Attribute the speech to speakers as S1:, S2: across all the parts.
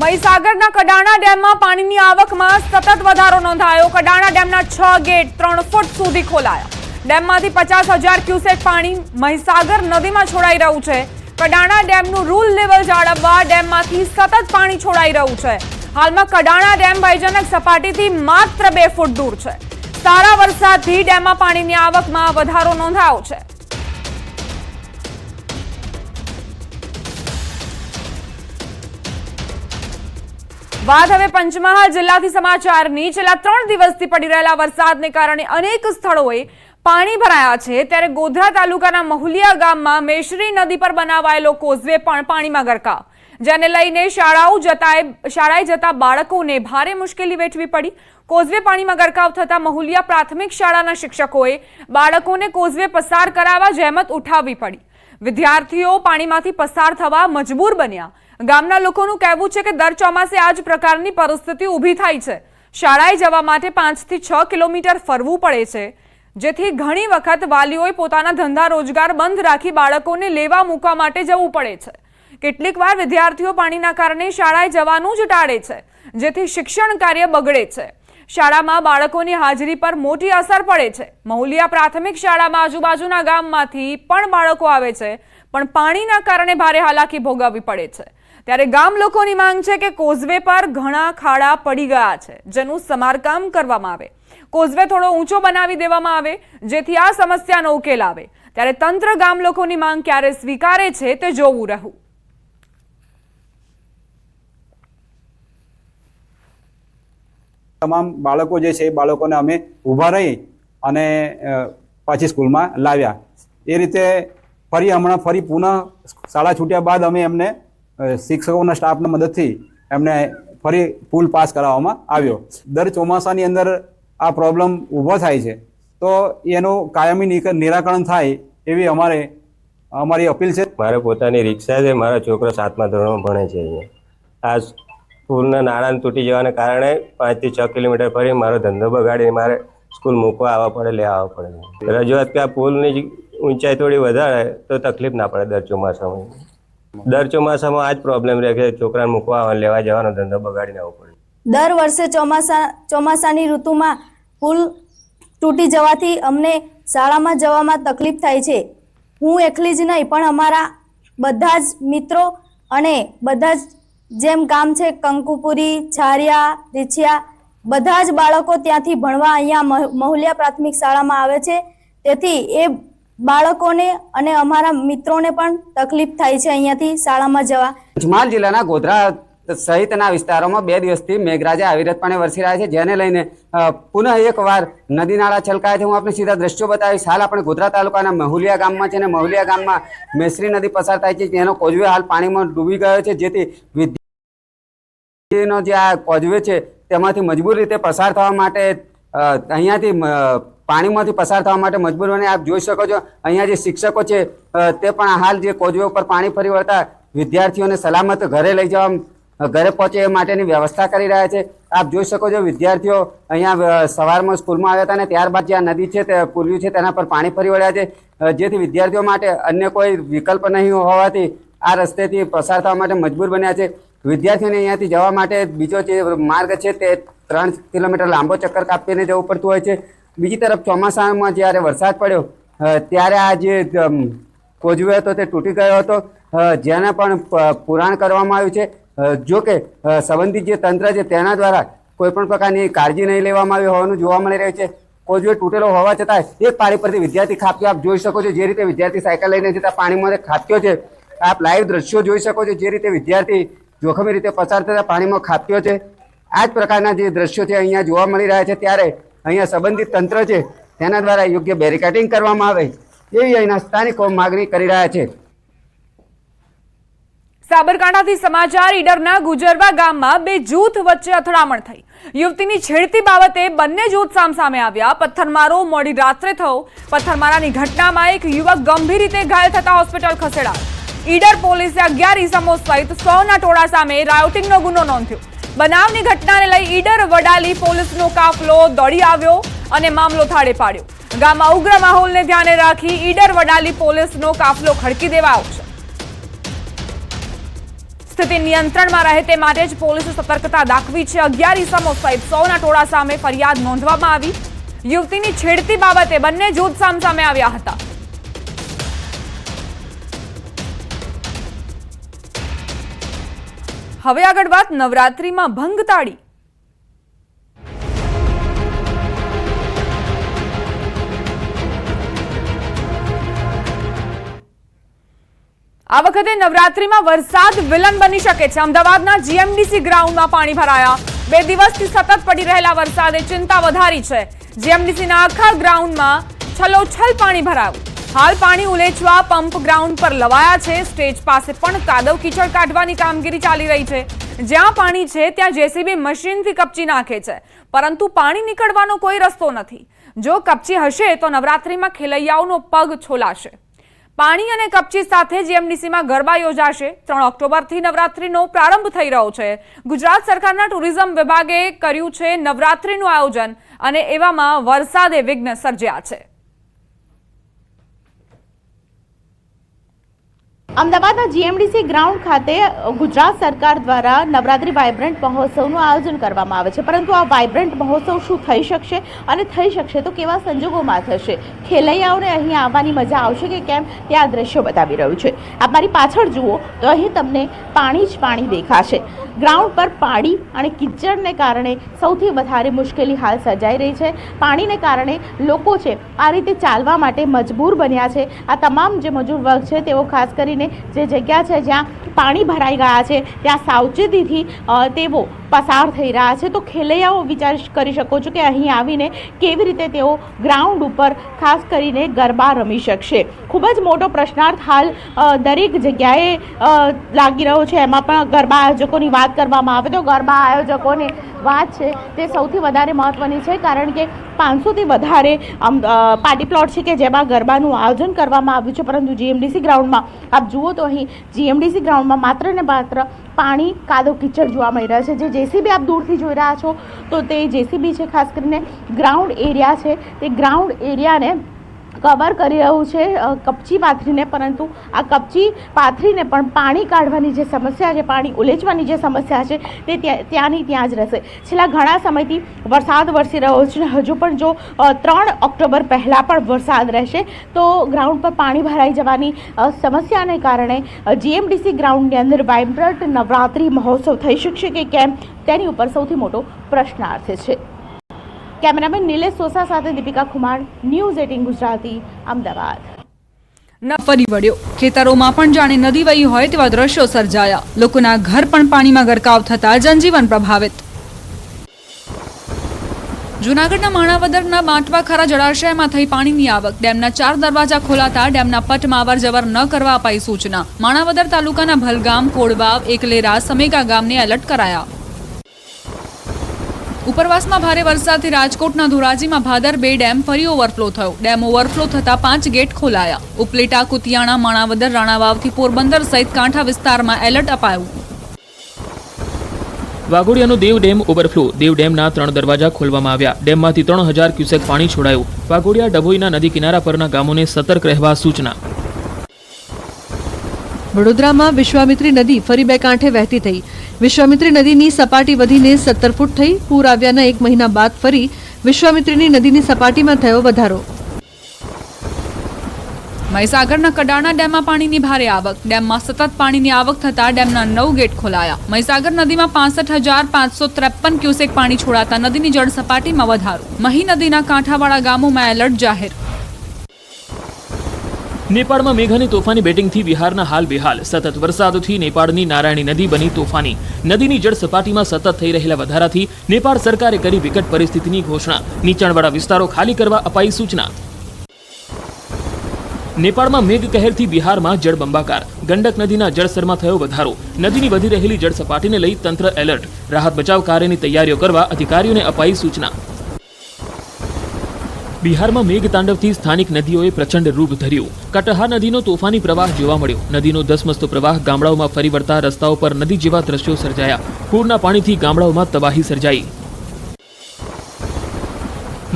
S1: મહીસાગરના કડાણા ડેમમાં પાણીની આવકમાં સતત વધારો નોંધાયો. કડાણા ડેમના છ ગેટ ત્રણ ફૂટ સુધી ખોલાયા. ડેમમાંથી પચાસ હજાર ક્યુસેક પાણી મહીસાગર નદીમાં છોડાઈ રહ્યું છે. કડાણા ડેમનું રૂલ લેવલ જાળવવા ડેમમાંથી સતત પાણી છોડાઈ રહ્યું છે. હાલમાં કડાણા ડેમ ભયજનક સપાટીથી માત્ર બે ફૂટ દૂર છે. સારા વરસાદથી ડેમમાં પાણીની આવકમાં વધારો નોંધાયો છે. વાત હવે પંચમહાલ જિલ્લાથી સમાચારની. છેલ્લા ત્રણ દિવસથી પડી રહેલા વરસાદને કારણે અનેક સ્થળોએ પાણી ભરાયા છે. ત્યારે ગોધરા તાલુકાના મહુલિયા ગામમાં મેશરી નદી પર બનાવાયેલો કોઝવે પણ પાણીમાં ગરકાવ જેને લઈને શાળાઓ જતાએ શાળાએ જતા બાળકોને ભારે મુશ્કેલી વેઠવી પડી. કોઝવે પાણીમાં ગરકાવ થતા મહુલિયા પ્રાથમિક શાળાના શિક્ષકોએ બાળકોને કોઝવે પસાર કરાવવા જહેમત ઉઠાવવી પડી. વિદ્યાર્થીઓ પાણીમાંથી પસાર થવા મજબૂર બન્યા. ગામના લોકોનું કહેવું છે કે દર ચોમાસે આ જ પ્રકારની પરિસ્થિતિ ઊભી થાય છે. શાળાએ જવા માટે પાંચથી છ કિલોમીટર ફરવું પડે છે. જેથી ઘણી વખત વાલીઓએ પોતાના ધંધા રોજગાર બંધ રાખી બાળકોને લેવા મૂકવા માટે જવું પડે છે. કેટલીક વાર વિદ્યાર્થીઓ પાણીના કારણે શાળાએ જવાનું જ ટાળે છે, જેથી શિક્ષણ કાર્ય બગડે છે. શાળામાં બાળકોની હાજરી પર મોટી અસર પડે છે. મહુલિયા પ્રાથમિક શાળામાં આજુબાજુના ગામમાંથી પણ બાળકો આવે છે, પણ પાણીના કારણે ભારે હાલાકી ભોગવવી પડે છે. ત્યારે ગામ લોકોની માંગ છે કે કોઝવે પર ઘણા ખાડા પડી ગયા છે, જેનું સમારકામ કરવામાં આવે. કોઝવે થોડો ઊંચો બનાવી દેવામાં આવે, જેથી આ સમસ્યાનો ઉકેલ આવે. ત્યારે તંત્ર ગામ લોકોની માંગ ક્યારે સ્વીકારે છે તે જોવું રહ્યું.
S2: તમામ બાળકો જે છે એ બાળકોને અમે ઊભા રહી અને પાછી સ્કૂલમાં લાવ્યા. એ રીતે ફરી હમણાં ફરી પુનઃ શાળા છૂટ્યા બાદ અમે એમને શિક્ષકોના સ્ટાફના મદદથી એમને ફરી પુલ પાસ કરાવવામાં આવ્યો. દર ચોમાસાની અંદર આ પ્રોબ્લેમ ઊભો થાય છે. તો એનું કાયમી નિરાકરણ થાય એવી અમારે, અમારી અપીલ છે.
S3: મારે પોતાની રિક્ષા છે, મારા છોકરો સાતમા ધોરણમાં ભણે છે અહીંયા. આ પુલના નાણાં તૂટી જવાને કારણે પાંચથી છ કિલોમીટર ફરી મારો ધંધો બગાડીને મારે સ્કૂલ મૂકવા આવવા પડે, લેવા આવવા પડે. રજૂઆત કે આ પુલની ઊંચાઈ થોડી વધારે, તો તકલીફ ના પડે દર ચોમાસામાં. દર ચોમાસામાં આ જ પ્રોબ્લેમ રહે છે છોકરાને મૂકવા લેવા જવાનો ધંધો બગાડીને આવવો પડે.
S4: દર વર્ષે ચોમાસા, ચોમાસાની ઋતુમાં પુલ તૂટી જવાથી અમને શાળામાં જવામાં તકલીફ થાય છે. હું એકલી જ નહીં, પણ અમારા બધા જ મિત્રો અને બધા જ જેમ ગામ છે, કંકુપુરી, છારિયા, રીછિયા, બધા જ બાળકો ત્યાંથી ભણવા અહીંયા મહ- મહુલિયા પ્રાથમિક શાળામાં આવે છે. તેથી એ બાળકોને અને અમારા મિત્રોને પણ તકલીફ થાય છે અહીંયાથી શાળામાં જવા.
S5: પંચમહાલ જિલ્લાના ગોધરા સહિતના વિસ્તારોમાં બે દિવસથી મેઘરાજા અવિરતપણે વરસી રહ્યા છે, જેને લઈને પુનઃ એકવાર નદી નાળા છલકાયા છે. હું આપણે સીધા દ્રશ્યો બતાવીશ. હાલ આપણે ગોધરા તાલુકાના મહુલિયા ગામમાં છે અને મહુલિયા ગામમાં મેસરી નદી પસાર થાય છે. તેનો કોજવે હાલ પાણીમાં ડૂબી ગયો છે. જેથી વિદ્યાર્થીનો જે આ કોજવે છે, તેમાંથી મજબૂર રીતે પસાર થવા માટે અહીંયાથી પાણીમાંથી પસાર થવા માટે મજબૂર બને આપ જોઈ શકો છો. અહીંયા જે શિક્ષકો છે તે પણ હાલ જે કોજવે ઉપર પાણી ફરી વળતા વિદ્યાર્થીઓને સલામત ઘરે લઈ જવા ઘરે પહોંચે એ માટેની વ્યવસ્થા કરી રહ્યા છે. આપ જોઈ શકો છો વિદ્યાર્થીઓ અહીંયા સવારમાં સ્કૂલમાં આવ્યા હતા અને ત્યારબાદ જે આ નદી છે, તે પુલ્યું છે, તેના પર પાણી ફરી વળ્યા છે. જેથી વિદ્યાર્થીઓ માટે અન્ય કોઈ વિકલ્પ નહીં હોવાથી આ રસ્તેથી પસાર થવા માટે મજબૂર બન્યા છે. વિદ્યાર્થીઓને અહીંયાથી જવા માટે બીજો જે માર્ગ છે તે ત્રણ કિલોમીટર લાંબો ચક્કર કાપીને જવું પડતું હોય છે. બીજી તરફ ચોમાસામાં જ્યારે વરસાદ પડ્યો ત્યારે આ જે કોજવે હતો તે તૂટી ગયો હતો. જેના પણ પુરાણ કરવામાં આવ્યું છે. જો કે સંબંધિત જે તંત્ર છે તેના દ્વારા કોઈપણ પ્રકારની કાળજી નહીં લેવામાં આવી હોવાનું જોવા મળી રહ્યું છે. કોજવે તૂટેલો હોવા છતાં એક પાણી પરથી વિદ્યાર્થી ખાપ્યો આપ જોઈ શકો છો. જે રીતે વિદ્યાર્થી સાયકલ લઈને જતા પાણીમાં ખાપ્યો છે. આપ લાઈવ દ્રશ્યો જોઈ શકો છો. જે રીતે વિદ્યાર્થી જોખમી રીતે પસાર થતા પાણીમાં ખાપ્યો છે. આ જ પ્રકારના જે દ્રશ્યો છે અહીંયા જોવા મળી રહ્યા છે ત્યારે અહીંયા સંબંધિત તંત્ર છે, તેના દ્વારા યોગ્ય બેરિકેડિંગ કરવામાં આવે એવી અહીંના સ્થાનિકો માગણી કરી રહ્યા છે.
S1: સાબરકાંઠાથી સમાચાર, ઈડરના ગુજરવા ગામમાં બે જૂથ વચ્ચે અથડામણ થઈ. યુવતીની છેડતી બાબતે બંને જૂથ સામસામે આવ્યા. પથ્થરમારો મોડી રાત્રે થયો. પથ્થરમારાની ઘટનામાં એક યુવક ગંભીર રીતે ઘાયલ થતા હોસ્પિટલ ખસેડાયો. ઈડર પોલીસે અગિયાર ઇસમો સહિત સોના ટોળા સામે રાયોટિંગનો ગુનો નોંધ્યો. બનાવની ઘટનાને લઈ ઈડર વડાલી પોલીસનો કાફલો દોડી આવ્યો અને મામલો થાળે પાડ્યો. ગામમાં ઉગ્ર માહોલને ધ્યાને રાખી ઈડર વડાલી પોલીસનો કાફલો ખડકી દેવાયો છે. સ્થિતિ નિયંત્રણમાં રહે તે માટે જ પોલીસે સતર્કતા દાખવી છે. અગિયાર ઇસમો સહિત સૌના ટોળા સામે ફરિયાદ નોંધવામાં આવી. યુવતીની છેડતી બાબતે બંને જૂથ સામસામે આવ્યા હતા. હવે આગળ વાત નવરાત્રીમાં ભંગ તાળી. આ વખતે નવરાત્રીમાં વરસાદ વિલન બની શકે છે. અમદાવાદના જીએમડીસી ગ્રાઉન્ડમાં પાણી ભરાયા. બે દિવસથી સતત પડી રહેલા વરસાદે ચિંતા વધારી છે. જીએમડીસીના આખા ગ્રાઉન્ડમાં છલોછલ પાણી ભરાયું. હાલ પાણી ઉલેચવા પંપ ગ્રાઉન્ડ પર લવાયા છે. સ્ટેજ પાસે પણ કાદવ કીચડ કાઢવાની કામગીરી ચાલી રહી છે. જ્યાં પાણી છે, ત્યાં જેસીબી મશીનથી કપચી નાખે છે. પરંતુ પાણી નીકળવાનો કોઈ રસ્તો નથી. જો કપચી હશે, તો નવરાત્રીમાં ખેલૈયાઓનો પગ છોલાશે. પાણી અને કપચી સાથે જીએમડીસીમાં ગરબા યોજાશે. ત્રણ ઓક્ટોબરથી નવરાત્રીનો પ્રારંભ થઈ રહ્યો છે. ગુજરાત સરકારના ટુરિઝમ વિભાગે કર્યું છે નવરાત્રીનું આયોજન અને એવામાં વરસાદે વિઘ્ન સર્જ્યા છે.
S6: અમદાવાદના જીએમડીસી ગ્રાઉન્ડ ખાતે ગુજરાત સરકાર દ્વારા નવરાત્રી વાઇબ્રન્ટ મહોત્સવનું આયોજન કરવામાં આવે છે. પરંતુ આ વાઇબ્રન્ટ મહોત્સવ શું થઈ શકશે અને થઈ શકશે તો કેવા સંજોગોમાં થશે? ખેલૈયાઓને અહીં આવવાની મજા આવશે કે કેમ? તે આ દ્રશ્યો બતાવી રહ્યું છે. આપ મારી પાછળ જુઓ તો અહીં તમને પાણી જ પાણી દેખાશે. ગ્રાઉન્ડ પર પાણી અને કિચડને કારણે સૌથી વધારે મુશ્કેલી હાલ સર્જાઈ રહી છે. પાણીને કારણે લોકો છે આ રીતે ચાલવા માટે મજબૂર બન્યા છે. આ તમામ જે મજૂર વર્ગ છે તેઓ ખાસ કરીને જે જગ્યા છે જ્યાં પાણી ભરાઈ ગયા છે, ત્યાં સાવચેતીથી તેઓ પસાર થઈ રહ્યા છે. તો ખેલૈયાઓ વિચાર કરી શકો છો કે અહીં આવીને કેવી રીતે તેઓ ગ્રાઉન્ડ ઉપર ખાસ કરીને ગરબા રમી શકશે. ખૂબ જ મોટો પ્રશ્નાર્થ હાલ દરેક જગ્યાએ લાગી રહ્યો છે. એમાં પણ ગરબા આયોજકોની વાત કરવામાં આવે તો ગરબા આયોજકોની વાત છે તે સૌથી વધારે મહત્ત્વની છે કારણ કે પાંચસોથી વધારે પાર્ટી પ્લોટ છે કે જેમાં ગરબાનું આયોજન કરવામાં આવ્યું છે. પરંતુ જીએમડીસી ગ્રાઉન્ડમાં, આપ જુઓ તો અહીં જીએમડીસી ગ્રાઉન્ડમાં માત્ર ને માત્ર પાણી કાદો કીચડ જોવા મળી રહ્યા છે. જે જેસીબી આપ દૂરથી જોઈ રહ્યા છો, તો તે જેસીબી છે ખાસ કરીને ગ્રાઉન્ડ એરિયા છે. તે ગ્રાઉન્ડ એરિયાને કવર કરી રહ્યું છે કપચી પાથરીને, પરંતુ આ કપચી પાથરીને પણ પાણી કાઢવાની જે સમસ્યા છે, પાણી ઉલેચવાની જે સમસ્યા છે, તે ત્યાં- ત્યાંની ત્યાં જ રહેશે. છેલ્લા ઘણા સમયથી વરસાદ વરસી રહ્યો છે, હજુ પણ જો ત્રણ ઓક્ટોબર પહેલાં પણ વરસાદ રહેશે, તો ગ્રાઉન્ડ પર પાણી ભરાઈ જવાની સમસ્યાને કારણે જીએમડીસી ગ્રાઉન્ડની અંદર વાઇબ્રન્ટ નવરાત્રિ મહોત્સવ થઈ શકશે કે કેમ, તેની ઉપર સૌથી મોટો પ્રશ્નાર્થ છે. કેમેરામેન નિલેશ સોસા સાથે દીપિકા ખુમાર ન્યૂઝ એટીન ગુજરાતી, અમદાવાદ.
S1: ફરી વળ્યો. ખેતરોમાં પણ જાણે નદી વહી હોય તેવા દ્રશ્યો સર્જાયા. લોકોના ઘર પણ પાણીમાં ગરકાવ થતા જનજીવન પ્રભાવિત. જૂનાગઢના માણાવદરના બાંટવા ખરા જળાશયમાં થઈ પાણીની આવક. ડેમના ચાર દરવાજા ખોલાતા ડેમના પટમાં અવર જવર ન કરવા અપાઈ સૂચના. માણાવદર તાલુકાના ભલગામ, કોડવાવ, એકલેરા, સમેગા ગામને એલર્ટ કરાયા. ઉપરવાસમાં ભારે વરસાદથી રાજકોટના ધોરાજીમાં ભાદર બે ડેમ ફરી ઓવરફ્લો થયો. ડેમ ઓવરફ્લો થતા પાંચ ગેટ ખોલાયા. ઉપલેટા, કુતિયાણા, માણાવદર, રાણાવાવથી પોરબંદર સહિત કાંઠા વિસ્તારમાં એલર્ટ અપાયું.
S7: વાઘોડિયાનો દેવ ડેમ ઓવરફ્લો. દેવ ડેમના ત્રણ દરવાજા ખોલવામાં આવ્યા. ડેમમાંથી ત્રણ હજાર ક્યુસેક પાણી છોડાયું. વાઘોડિયા ડભોઈના નદી કિનારા પરના ગામોને સતર્ક રહેવા સૂચના.
S8: વડોદરામાં વિશ્વામિત્રી નદી ફરી બે કાંઠે વહેતી થઈ. વિશ્વામિત્રી નદીની સપાટી વધીને સત્તર ફૂટ થઈ. પૂર આવ્યાના એક મહિના બાદ ફરી વિશ્વામિત્રીની નદીની સપાટીમાં થયો વધારો.
S1: મહીસાગરના કડાણા ડેમમાં પાણીની ભારે આવક. ડેમમાં સતત પાણીની આવક થતા ડેમના નવ ગેટ ખોલાયા. મહીસાગર નદીમાં પાસઠ હજાર પાંચસો ત્રેપન ક્યુસેક પાણી છોડાતા નદીની જળ સપાટીમાં વધારો. મહી નદીના કાંઠાવાળા ગામોમાં એલર્ટ જાહેર
S7: નેપાળમાં મેઘાની તોફાની બેટિંગથી બિહારના હાલ બેહાલ. સતત વરસાદથી નેપાળની નારાયણી નદી બની તોફાની. નદીની જળ સપાટીમાં સતત થઈ રહેલા વધારાથી નેપાળ સરકારે કરી વિકટ પરિસ્થિતિની ઘોષણા. નીચાણવાળા વિસ્તારો ખાલી કરવા અપાઈ સૂચના. નેપાળમાં મેઘ કહેરથી બિહારમાં જળબંબાકાર ગંડક નદીના જળસ્તરમાં થયો વધારો. નદીની વધી રહેલી જળ સપાટીને લઈ તંત્ર એલર્ટ. રાહત બચાવ કાર્યની તૈયારીઓ કરવા અધિકારીઓને અપાઈ સૂચના. બિહારમાં મેઘતાંડવથી સ્થાનિક નદીઓએ પ્રચંડ રૂપ ધર્યું. કટહા નદીનો તોફાની પ્રવાહ જોવા મળ્યો. નદીનો ધસમસતો પ્રવાહ ગામડાઓમાં ફરી વળતા રસ્તાઓ પર નદી જેવા દ્રશ્યો સર્જાયા. પૂરના પાણીથી ગામડાઓમાં તબાહી સર્જાઈ.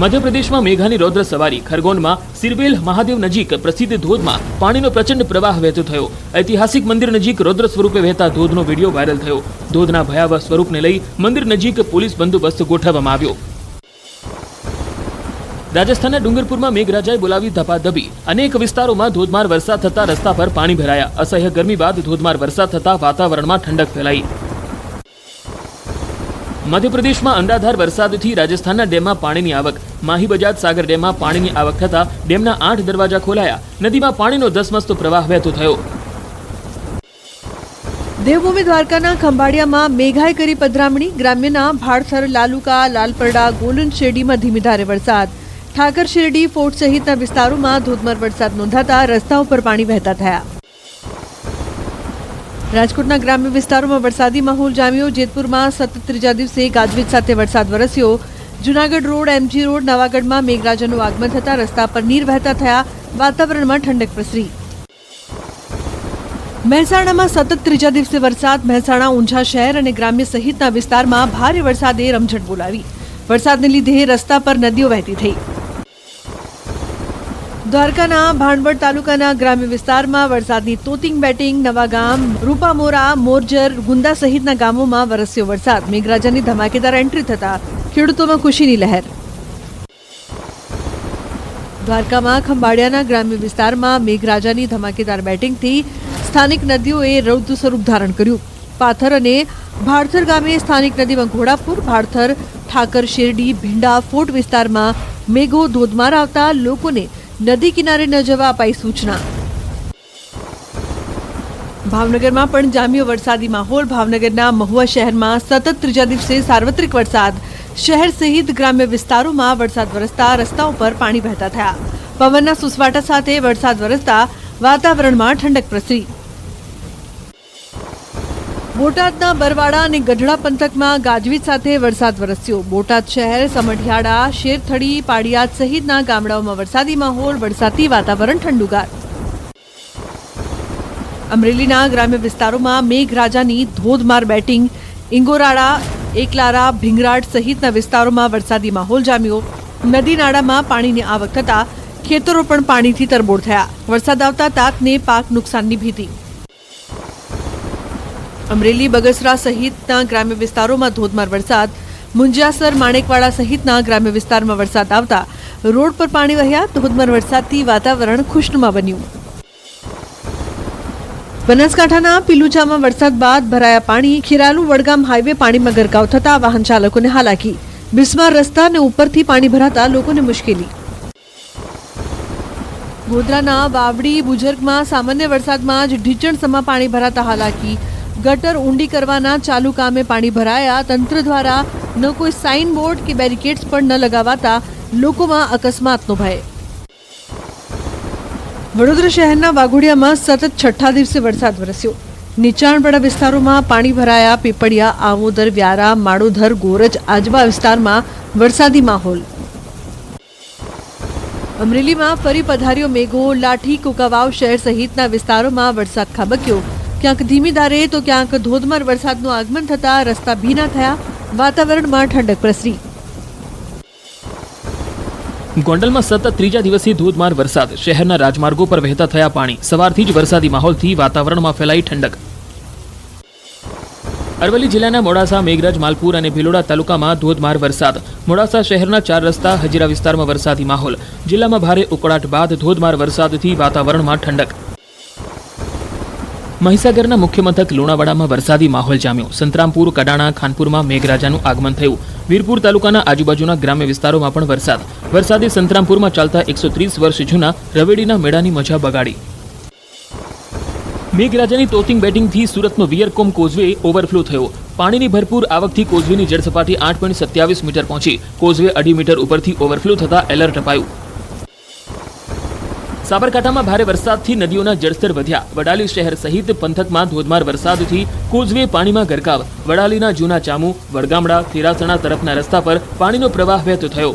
S7: મધ્યપ્રદેશમાં મેઘાની રૌદ્ર સવારી. ખરગોનમાં સિરવેલ મહાદેવ નજીક પ્રસિદ્ધ ધોધમાં પાણીનો પ્રચંડ પ્રવાહ વહેતો થયો. ઐતિહાસિક મંદિર નજીક રૌદ્ર સ્વરૂપે વહેતા ધોધનો વીડિયો વાયરલ થયો. ધોધના ભયાવહ સ્વરૂપને લઈ મંદિર નજીક પોલીસ બંદોબસ્ત ગોઠવવામાં આવ્યો. રાજસ્થાનના ડુંગરપુરમાં મેઘરાજાએ બોલાવી ધપાધપી અનેક વિસ્તારોમાં ધોધમાર વરસાદ થતા રસ્તા પર પાણી ભરાયા. અસહ્ય ગરમી બાદ ધોધમાર વરસાદ થતા વાતાવરણમાં ઠંડક ફેલાઈ. મધ્યપ્રદેશમાં અંડાધાર વરસાદથી રાજસ્થાનના ડેમમાં પાણીની આવક. માહી બજાજ સાગર ડેમમાં પાણીની આવક થતા ડેમના આઠ દરવાજા ખોલાયા. નદીમાં પાણીનો ધસમસતો પ્રવાહ વહેતો થયો.
S8: દેવભૂમિ દ્વારકાના ખંભાળિયામાં મેઘાએ કરી પધરામણી. ગ્રામ્યના ભાડસર લાલુકા, લાલપરડા, ગોલન શેરડીમાં ધીમી ધારે વરસાદ. ઠાકર શિરડી ફોર્ટ સહિતના વિસ્તારોમાં ધોધમાર વરસાદ નોંધાતા રસ્તાઓ પર પાણી વહેતા થયા. રાજકોટના ગ્રામ્ય વિસ્તારોમાં વરસાદી માહોલ જામ્યો. જેતપુરમાં સતત ત્રીજા દિવસે ગાજવીજ સાથે વરસાદ વરસ્યો. જુનાગઢ રોડ, એમજી રોડ, નવાગઢમાં મેઘરાજાનું આગમન થતા રસ્તા પર નીર વહેતા થયા. વાતાવરણમાં ઠંડક પ્રસરી. મહેસાણામાં સતત ત્રીજા દિવસે વરસાદ. મહેસાણા, ઊંઝા શહેર અને ગ્રામ્ય સહિતના વિસ્તારમાં ભારે વરસાદે રમઝટ બોલાવી. વરસાદને લીધે રસ્તા પર નદીઓ વહેતી થઈ. દ્વારકાના ભાણવડ તાલુકાના ગ્રામ્ય વિસ્તારમાં વરસાદની તોતિંગ બેટિંગ નવાગામ રૂપામોરા, મોરજર, ગુંદા સહિતના ગામોમાં વરસ્યો વરસાદ. મેઘરાજાની ધમાકેદાર એન્ટ્રી થતા ખેડૂતોમાં ખુશીની લહેર. દ્વારકામાં ખંભાળિયાના ગ્રામ્ય વિસ્તારમાં મેઘરાજાની ધમાકેદાર બેટિંગથી સ્થાનિક નદીઓએ રૌદ્ર સ્વરૂપ ધારણ કર્યું. પાથર અને ભાડથર ગામે સ્થાનિક નદીમાં ઘોડાપુર, ભાડથર, ઠાકર, શેરડી, ભીંડા ફોર્ટ વિસ્તારમાં મેઘો ધોધમાર આવતા લોકોને નદી કિનારે ન જવા અપાઈ સૂચના. ભાવનગરમાં પણ જામ્યો વરસાદી માહોલ. ભાવનગરના મહુવા શહેરમાં સતત ત્રીજા દિવસે સાર્વત્રિક વરસાદ. શહેર સહિત ગ્રામ્ય વિસ્તારોમાં વરસાદ વરસતા રસ્તાઓ પર પાણી વહેતા થયા. પવનના સુસવાટા સાથે વરસાદ વરસતા વાતાવરણમાં ઠંડક પ્રસરી. બોટાદના બરવાડા અને ગઢડા પંથકમાં ગાજવીજ સાથે વરસાદ વરસ્યો. બોટાદ શહેર, સમઢિયાળા, શેરથડી પાડિયાદ સહિતના ગામડાઓમાં વરસાદી માહોલ, વરસાદી વાતાવરણ ઠંડુગાર. અમરેલીના ગ્રામ્ય વિસ્તારોમાં મેઘરાજાની ધોધમાર બેટિંગ. ઇંગોરાળા, એકલારા, ભીંગરાડ સહિતના વિસ્તારોમાં વરસાદી માહોલ જામ્યો. નદી નાળામાં પાણીની આવક થતા ખેતરો પણ પાણીથી તરબોળ થયા. વરસાદ આવતા તાતને પાક નુકસાનની ભીતિ. અમરેલી બગસરા સહિતના ગ્રામ્ય વિસ્તારોમાં ધોધમાર વરસાદ. મુંજાસર માણેકવાડા સહિતના ગ્રામ્ય વિસ્તારમાં વરસાદ આવતા રોડ પર પાણી વહ્યા. ધોધમાર વરસાદથી વાતાવરણ ખુશનુમા બન્યું. બનાસકાંઠાના પિલુચામાં વરસાદ બાદ ભરાયા પાણી. ખીરાલુ વડગામ હાઈવે પાણીમાં ગરકાવ થતા વાહન ચાલકોને હાલાકી. બિસ્માર રસ્તા અને ઉપરથી પાણી ભરાતા લોકોને મુશ્કેલી. ગોધરાના વાવડી બુજર્ગમાં સામાન્ય વરસાદમાં જ ઢીચણસમાં પાણી ભરાતા હાલાકી. ગટર ઊંડી કરવાના ચાલુ કામે પાણી ભરાયા. તંત્ર દ્વારા ન કોઈ સાઇન બોર્ડ કે બેરિકેડ્સ પણ ન લગાવાતા લોકોમાં અકસ્માતનો ભય. વડોદરા શહેરના વાઘોડિયામાં સતત છઠ્ઠા દિવસે વરસાદ વરસ્યો. નીચાણવાળા વિસ્તારોમાં પાણી ભરાયા, પીપળિયા, આમોદર, વ્યારા માળોધર ગોરજ આજવા વિસ્તારમાં વરસાદી માહોલ. અમરેલીમાં ફરી પધાર્યો મેઘો, લાઠી, કુકાવાવ શહેર સહિતના વિસ્તારોમાં વરસાદ ખાબક્યો. ક્યાંક ધીમી ધારે તો ક્યાંક ધોધમાર વરસાદનું આગમન થતા રસ્તા ભીના થયા. વાતાવરણમાં ઠંડક પ્રસરી.
S7: ગોંડલમાં સતત ત્રીજા દિવસે ધોધમાર વરસાદ. શહેરના રાજમાર્ગો પર વહેતા થયા પાણી. સવારથી જ વરસાદી માહોલથી વાતાવરણમાં ફેલાઈ ઠંડક. અરવલ્લી જિલ્લાના મોડાસા, મેઘરજ, માલપુર અને ભિલોડા તાલુકામાં ધોધમાર વરસાદ. મોડાસા શહેરના ચાર રસ્તા, હજીરા વિસ્તારમાં વરસાદી માહોલ. જિલ્લામાં ભારે ઉકળાટ બાદ ધોધમાર વરસાદથી વાતાવરણમાં ઠંડક. મહીસાગરના મુખ્ય મથક લુણાવાડામાં વરસાદી માહોલ જામ્યો. સંતરામપુર, કડાણા, ખાનપુરમાં મેઘરાજાનું આગમન થયું. વીરપુર તાલુકાના આજુબાજુના ગ્રામ્ય વિસ્તારોમાં પણ વરસાદ. વરસાદે સંતરામપુરમાં ચાલતા એકસો ત્રીસ વર્ષ જૂના રવેડીના મેળાની મજા બગાડી. મેઘરાજાની તોતિંગ બેટિંગથી સુરતનો વિયરકોમ કોઝવે ઓવરફ્લો થયો. પાણીની ભરપૂર આવકથી કોઝવેની જળસપાટી આઠ પોઈન્ટ સત્યાવીસ મીટર પહોંચી. કોઝવે અઢી મીટર ઉપરથી ઓવરફ્લો થતા એલર્ટ અપાયું. સાબરકાંઠામાં ભારે વરસાદથી નદીઓના જળસ્તર વધ્યા. વડાલી શહેર સહિત પંથકમાં ધોધમાર વરસાદથી કોઝવે પાણીમાં ગરકાવ. વડાલીના જૂના ચામુ, વડગામડા તેરાસણા તરફના રસ્તા પર પાણીનો પ્રવાહ વહેતો થયો.